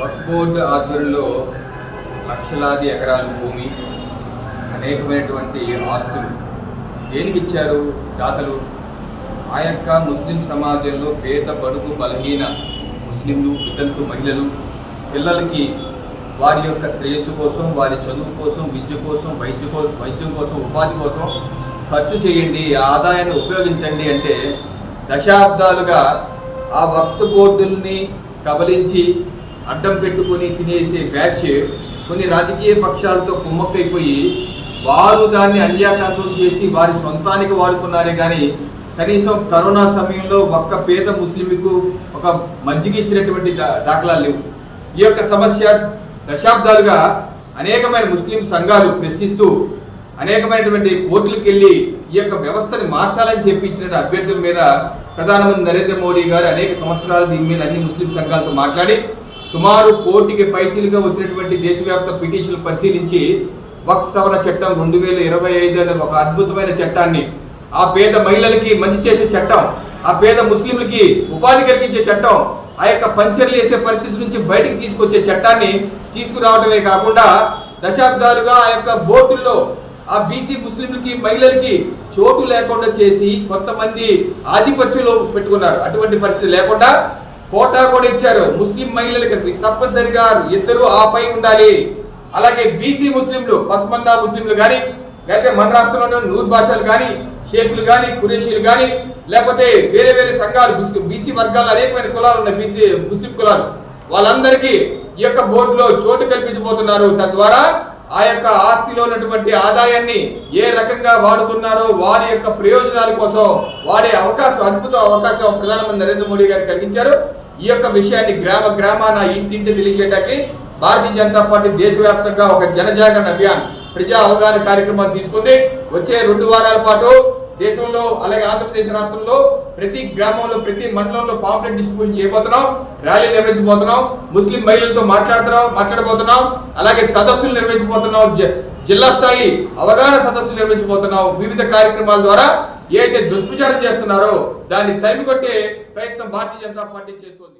వక్ఫ్ board ఆధ్వర్యంలో లక్షలాది ఎకరాల భూమి అనేకమైనటువంటి ఆస్తులు. దేనికి ఇచ్చారు దాతలు? ఆ యొక్క ముస్లిం సమాజంలో పేద బడుగు బలహీన ముస్లింలు వితంతు మహిళలు పిల్లలకి వారి యొక్క శ్రేయస్సు కోసం వారి చదువు కోసం విద్య కోసం వైద్య కోసం వైద్యం కోసం ఉపాధి కోసం ఖర్చు చేయండి ఆదాయాన్ని ఉపయోగించండి అంటే దశాబ్దాలుగా ఆ వక్త్ బోర్డుల్ని కబలించి అడ్డం పెట్టుకొని తినేసే బ్యాచ్ కొన్ని రాజకీయ పక్షాలతో కుమ్మక్కైపోయి వారు దాన్ని అన్యాక్రాంతం చేసి వారి సొంతానికి వాడుకున్నారే కానీ కనీసం కరోనా సమయంలో ఒక్క పేద ముస్లింకు ఒక మజ్జిగ ఇచ్చినటువంటి దా- దాఖలాలు లేవు. ఈ యొక్క సమస్య దశాబ్దాలుగా అనేకమైన ముస్లిం సంఘాలు ప్రశ్నిస్తూ అనేకమైనటువంటి కోర్టులకు వెళ్ళి ఈ యొక్క వ్యవస్థని మార్చాలని చెప్పించిన అభ్యర్థుల మీద ప్రధానమంత్రి నరేంద్ర మోడీ గారు అనేక సంవత్సరాలు దీని మీద అన్ని ముస్లిం సంఘాలతో మాట్లాడి సుమారు కోటికి పైచిలుగా వచ్చినటువంటి దేశవ్యాప్త పిటిషన్లు పరిశీలించి వక్స్ సవరణ చట్టం రెండు వేల ఇరవై ఐదు అనే ఒక అద్భుతమైన చట్టాన్ని ఆ పేద మహిళలకి మంచి చేసే చట్టం ఆ పేద ముస్లింలకి ఉపాధి కలిగించే చట్టం ఆ యొక్క పంచర్లు వేసే పరిస్థితి నుంచి బయటికి తీసుకొచ్చే చట్టాన్ని తీసుకురావడమే కాకుండా దశాబ్దాలుగా ఆ యొక్క బోర్డుల్లో ఆ బీసీ ముస్లింలకి మహిళలకి చోటు లేకుండా చేసి కొంతమంది ఆధిపత్యంలో పెట్టుకున్నారు. అటువంటి పరిస్థితి లేకుండా కోటా కూడా ఇచ్చారు. ముస్లిం మహిళలకి తప్పనిసరిగా ఇద్దరు ఆపై ఉండాలి. అలాగే బీసీ ముస్లింలు పస్మందా ముస్లింలు కానీ లేకపోతే మన రాష్ట్రంలో నూరు భాషలు కానీ షేక్లు కానీ కురేషీలు కానీ లేకపోతే వేరే వేరే సంఘాలు ముస్లిం బీసీ వర్గాలు అనేకమైన కులాలు ఉన్నాయి బీసీ ముస్లిం కులాలు. వాళ్ళందరికీ ఈ యొక్క బోర్డులో చోటు కల్పించబోతున్నారు. తద్వారా ఆ యొక్క ఆస్తిలో ఉన్నటువంటి ఆదాయాన్ని ఏ రకంగా వాడుతున్నారో వారి యొక్క ప్రయోజనాల కోసం వాడే అవకాశం అద్భుత అవకాశం ప్రధానమంత్రి నరేంద్ర మోడీ గారు కలిగించారు. ఈ యొక్క విషయాన్ని గ్రామ గ్రామాన ఇంటింటి తెలియజేయడానికి భారతీయ జనతా పార్టీ దేశవ్యాప్తంగా ఒక జనజాగరణ అభియాన్ ప్రజా అవగాహన కార్యక్రమాన్ని తీసుకుంది. వచ్చే రెండు వారాల పాటు దేశంలో అలాగే ఆంధ్రప్రదేశ్ రాష్ట్రంలో ప్రతి గ్రామంలో ప్రతి మండలంలో పాంప్లెట్ డిస్ట్రిబ్యూషన్ చేయబోతున్నాం ర్యాలీ నిర్వహించబోతున్నాం ముస్లిం మహిళలతో మాట్లాడుతున్నాం మాట్లాడబోతున్నాం అలాగే సదస్సులు నిర్వహించబోతున్నాం జిల్లా స్థాయి అవగాహన సదస్సులు నిర్వహించబోతున్నాం వివిధ కార్యక్రమాల ద్వారా ఏదైతే దుష్ప్రచారం చేస్తున్నారో దాన్ని తరిమికొట్టే ప్రయత్నం భారతీయ జనతా పార్టీ చేస్తోంది.